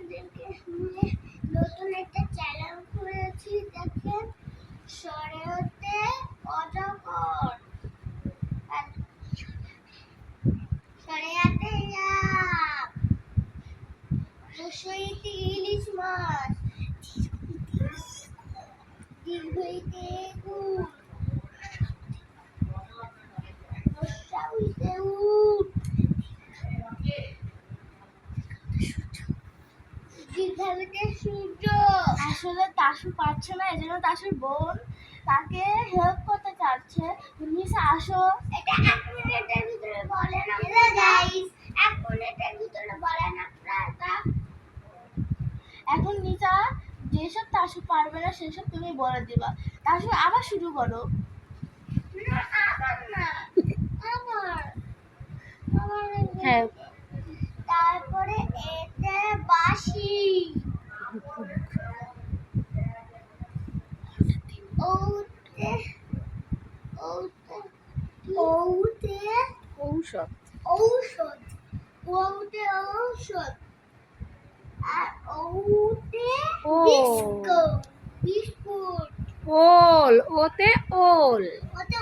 আপনাদেরকে নিয়ে নতুন একটা চ্যানেল খুলেছি, দেখেন সরেওতে অজগর। সরেয়াতে রসইতে ইলিশ মাছ। দীর্ঘইতে কুল রসাইতে উট দীর্ঘাবিতে সূর্য। আসলে তাসু পারছে না এই জন্য তাসুর বোন তাকে হেল্প করতে চাচ্ছে। নিসা আসো। এটা এক মিনিটের ভিতরে বলেন হ্যালো গাইস এক মিনিটের ভিতরে বলেন আপনারা এখন নিসা যেসব তাসু পারবে না সেসব তুমি বলে দিবা। তাসু আবার শুরু করো। আবার না। আবার। আবার হ্যাঁ। তারপরে এতে বাঁশি ওতে ওতে ওতে ঔষধ ঔষধ ওতে ঔষধ আর ওতে বিস্কুট বিস্কুট ওল ওতে ওল ওতে